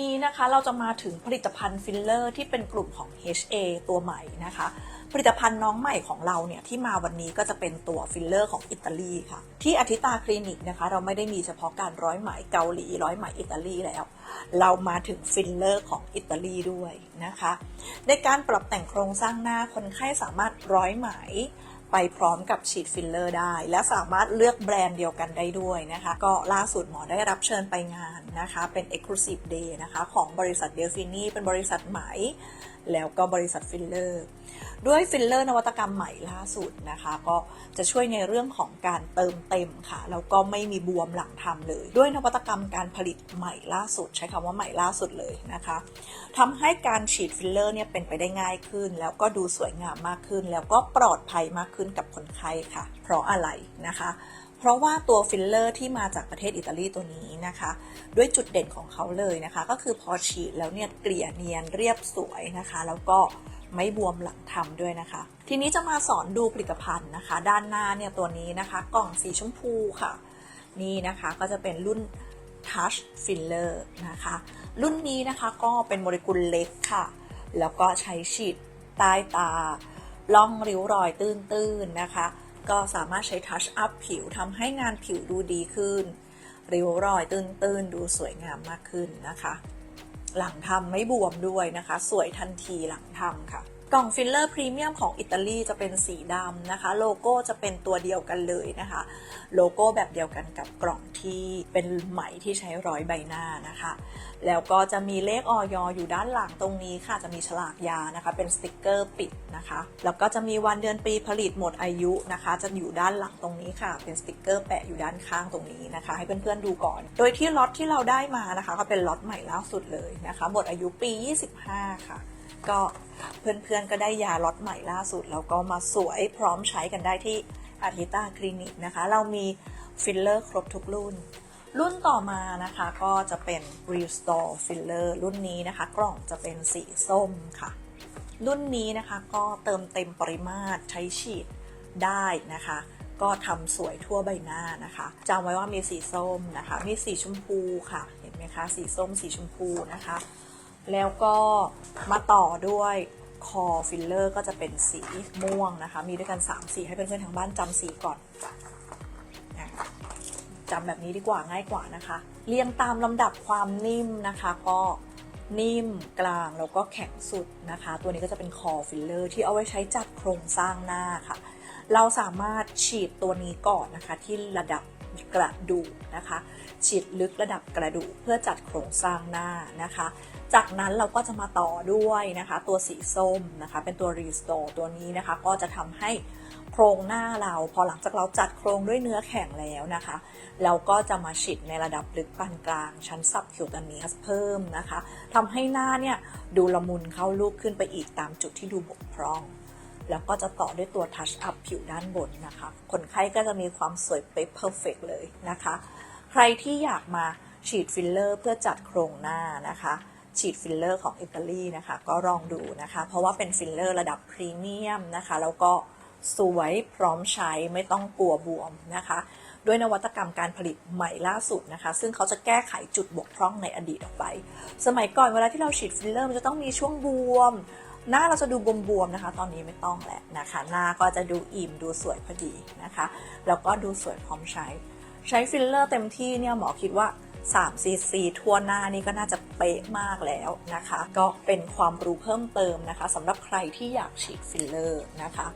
นี้นะคะเราจะมาถึงผลิตภัณฑ์ฟิลเลอร์ที่เป็นกลุ่มของ HA ตัวใหม่นะคะ ผลิตภัณฑ์น้องใหม่ของเราเนี่ยที่มาวันนี้ก็จะเป็นตัวฟิลเลอร์ของอิตาลีค่ะ ที่อธิตาคลินิกนะคะ เราไม่ได้มีเฉพาะการร้อยไหมเกาหลีร้อยไหมอิตาลีแล้ว เรามาถึงฟิลเลอร์ของอิตาลีด้วยนะคะ ในการปรับแต่งโครงสร้างหน้าคนไข้สามารถร้อยไหม ไปพร้อมกับฉีดฟิลเลอร์ได้ และสามารถเลือกแบรนด์เดียวกันได้ด้วยนะคะ ก็ล่าสุดหมอได้รับเชิญไปงานนะคะ เป็น Exclusive Day นะคะ ของบริษัทเดลฟินีเป็นบริษัทไหม แล้วก็บริษัทฟิลเลอร์ด้วยฟิลเลอร์นวัตกรรมใหม่ล่าสุดนะคะ ก็จะช่วยในเรื่องของการเติมเต็มค่ะแล้วก็ไม่มีบวมหลังทำเลย ด้วยนวัตกรรมการผลิตใหม่ล่าสุด ใช้คำว่าใหม่ล่าสุดเลยนะคะทำให้การฉีดฟิลเลอร์เนี่ยเป็นไปได้ง่ายขึ้น แล้วก็ดูสวยงามมากขึ้น แล้วก็ปลอดภัยมากขึ้นกับคนไข้ค่ะ เพราะอะไรนะคะ ราะว่าตัวฟิลเลอร์ที่มาจากประเทศอิตาลีตัวนี้นะคะ ด้วยจุดเด่นของเขาเลยนะคะ ก็คือพอฉีดแล้วเนี่ยเกลี่ยเนียนเรียบสวยนะคะ แล้วก็ไม่บวมหลังทำด้วยนะคะ ทีนี้จะมาสอนดูผลิตภัณฑ์นะคะ ด้านหน้าเนี่ยตัวนี้นะคะ กล่องสีชมพูค่ะ นี่นะคะก็จะเป็นรุ่น Touch Filler นะคะ รุ่นนี้นะคะก็เป็นโมเลกุลเล็กค่ะ แล้วก็ใช้ฉีดใต้ตาล่องริ้วรอยตื้นๆนะคะ ก็สามารถใช้ทัชอัพผิวทำให้งานผิวดูดีขึ้น ริ้วรอยตื้นๆ ดูสวยงามมากขึ้นนะคะ หลังทำไม่บวมด้วยนะคะ สวยทันทีหลังทำค่ะ กล่องฟิลเลอร์พรีเมียมของอิตาลีจะเป็นสีดำนะคะ โลโก้จะเป็นตัวเดียวกันเลยนะคะ โลโก้แบบเดียวกันกับกล่องที่เป็นไหมที่ใช้ร้อยใบหน้านะคะ แล้วก็จะมีเลขออยอยู่ด้านหลังตรงนี้ค่ะ จะมีฉลากยานะคะ เป็นสติกเกอร์ปิดนะคะ แล้วก็จะมีวันเดือนปีผลิตหมดอายุนะคะ จะอยู่ด้านหลังตรงนี้ค่ะ เป็นสติกเกอร์แปะอยู่ด้านข้างตรงนี้นะคะ ให้เพื่อนๆดูก่อน โดยที่ล็อตที่เราได้มานะคะ ก็เป็นล็อตใหม่ล่าสุดเลยนะคะ หมดอายุปี 25 ค่ะ ก็เพื่อนๆก็ได้ยาล็อตใหม่ล่าสุด แล้วก็มาสวยพร้อมใช้กันได้ที่อาทิตาคลินิกนะคะ เรามีฟิลเลอร์ครบทุกรุ่น รุ่นต่อมานะคะก็จะเป็น Restore Filler รุ่นนี้นะคะ กล่องจะเป็นสีส้มค่ะ รุ่นนี้นะคะก็เติมเต็มปริมาตรใช้ฉีดได้นะคะ ก็ทำสวยทั่วใบหน้านะคะจำไว้ว่ามีสีส้มนะคะ มีสีชมพูค่ะ เห็นไหมคะ สีส้มสีชมพูนะคะ แล้วก็มาต่อด้วยคอฟิลเลอร์ก็จะเป็นสีม่วงนะคะ มีด้วยกัน 3 สีให้เพื่อนๆทางบ้านจำสีก่อนจำแบบนี้ดีกว่าง่ายกว่านะคะ เรียงตามลำดับความนิ่มนะคะ ก็นิ่มกลางแล้วก็แข็งสุดนะคะ ตัวนี้ก็จะเป็นคอฟิลเลอร์ที่เอาไว้ใช้จัดโครงสร้างหน้าค่ะ เราสามารถฉีดตัวนี้ก่อนนะคะที่ระดับกระดูกนะคะ ฉีดลึกระดับกระดูกเพื่อจัดโครงสร้างหน้านะคะ จากนั้นเราก็จะมาต่อด้วยนะคะ ตัวสีส้มนะคะ เป็นตัว Restore ตัวนี้นะคะ ก็จะทำให้โครงหน้าเราพอหลังจากเราจัดโครงด้วยเนื้อแข็งแล้วนะคะ เราก็จะมาฉีดในระดับลึกปานกลางชั้นซับคิวตาเนียสเพิ่มนะคะทำให้หน้าเนี่ยดูละมุนเข้ารูปขึ้นไปอีกตามจุดที่ดูบกพร่อง แล้วก็จะต่อด้วยตัวทัชอัพผิวด้านบนนะคะ คนไข้ก็จะมีความสวยเป๊ะเพอร์เฟกเลยนะคะ ใครที่อยากมาฉีดฟิลเลอร์เพื่อจัดโครงหน้านะคะฉีดฟิลเลอร์ของอิตาลีนะคะ ก็ลองดูนะคะ เพราะว่าเป็นฟิลเลอร์ระดับพรีเมียมนะคะ แล้วก็สวยพร้อมใช้ไม่ต้องกลัวบวมนะคะ ด้วยนวัตกรรมการผลิตใหม่ล่าสุดนะคะ ซึ่งเขาจะแก้ไขจุดบกพร่องในอดีตออกไป สมัยก่อนเวลาที่เราฉีดฟิลเลอร์มันจะต้องมีช่วงบวม หน้าเราจะดูบวมๆนะคะ ตอนนี้ไม่ต้องแล้วนะคะ หน้าก็จะดูอิ่มดูสวยพอดีนะคะ แล้วก็ดูสวยพร้อมใช้ ใช้ฟิลเลอร์เต็มที่เนี่ยหมอคิดว่า3 cc ทั่วหน้านี่ก็น่าจะเป๊ะมากแล้วนะคะ ก็เป็นความรู้เพิ่มเติมนะคะสำหรับใครที่อยากฉีดฟิลเลอร์นะคะ